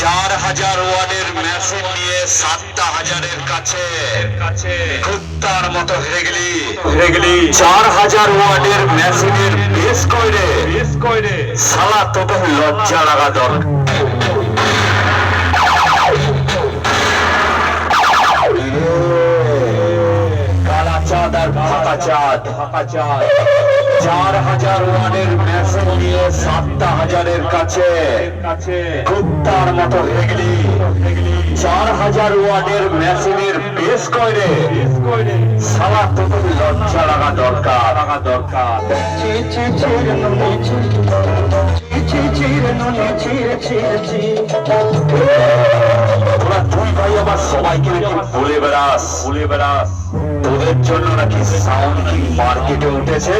চার হাজার ওয়ার্ডের মেশিন নিয়ে সাতটা হাজারের কাছে। কাছে কুত্তার মতো হেরে গেলি। হেরে গেলি। চার হাজার ওয়ার্ডের মেশিনের বেশ কইরে। বেশ কইরে। সালা তোদের লজ্জা লাগা দরকার। কালা চাঁদ আর ফাঁকা চাঁদ। ফাঁকা চাঁদ। চার হাজার ওয়ানের মেশিন নিয়ে সাতটা হাজারের কাছে। কুত্তার মতো হয়ে গেলি চার হাজার ওয়ানের মেশিনের বেশ কয়রে। সালা তোদের লজ্জা লাগা দরকার। দরকার তোরা দুই ভাই আবার সবাইকে বলে বেড়াস বলে বেড়াস। তোদের জন্য নাকি সাউন্ড কি মার্কেটে উঠেছে?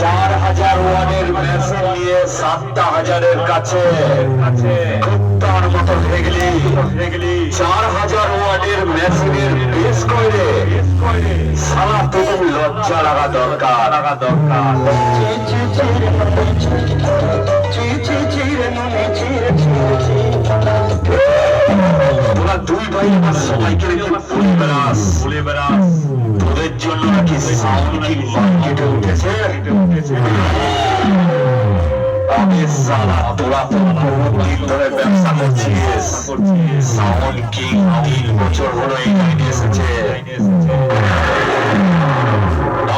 চার হাজার ওয়ানের মেশিন নিয়ে সাতটা হাজারের কাছে। কুত্তার মতো ভেগলি। চার হাজার ওয়ানের মেশিনের বেশ তোদের লজ্জা লাগা দরকার। লাগা দরকার। তোরা দুই ভাই আমার সবাইকে বলে বেড়াস। বলে বেড়াস। তোদের জন্য নাকি সাউন্ড কি মার্কেটে উঠেছে। উঠেছে। সালা তোরা তো বহুদিন ধরে ব্যবসা করছিস। সাউন্ড কিং তিন বছর হলো এই লাইনে এসেছে।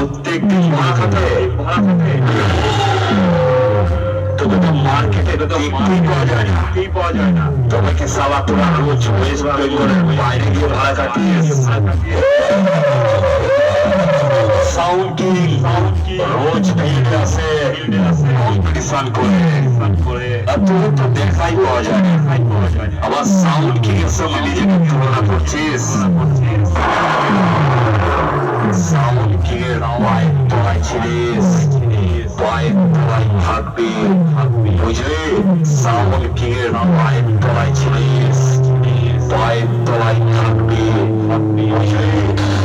প্রত্যেক দিন ভাড়া খাটে ভাড়া খাটে। তোকে তো মার্কেটে দেখতেই পাওয়া যায় না। পাওয়া যায় না। তবে কি সালা তোরা রোজ ওয়েস্ট বেঙ্গলের বাইরে গিয়ে ভাড়া কাটিয়েস সাউন্ড রোজ ফিল্ডে আসে কম্পিটিশন করে। আর তোর তো দেখাই পাওয়া যায় আবার সাউন্ড কিং সঙ্গে নিজেকে তুলনা করছিস? পায়ের তলায় ছিলিস পায়ের তলায় থাকবি বুঝলি? সাউন্ড কিং এর পায়ের তলায় ছিলিস পায়ের তলায় থাকবি বুঝলি?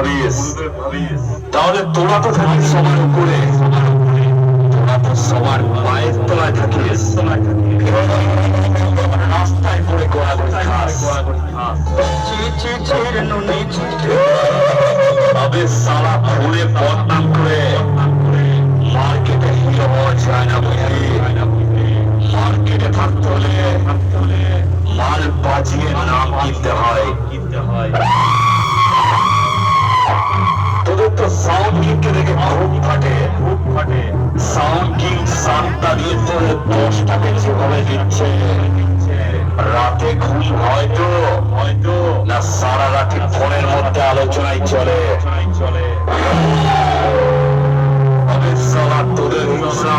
ভাবিস তাহলে তোরা তো থাকিস সবার উপরে। তোরা তো সবার পায়ের তলায় থাকিস রাস্তায় পড়ে গোড়াগড়ি খাস। তবে সারা ফোনে বদনাম করে মার্কেটে হিরো হওয়া যায় না বুঝলি মার্কেটে থাকতে হলে মাল বাজিয়ে নাম কিনতে হয় কিনতে হয়। তো সাউন্ড কিংকে দেখে খুব ফাটে খুব ফাটে। সাউন্ড কিং সাতটা দিয়ে তোদের দশটাকে যেভাবে দিচ্ছে। রাতে ঘুম হয়তো হয়তো না, সারা রাতে ফোনের মধ্যে আলোচনায় চলে। চলে তবে সারা তোদের হিংসা।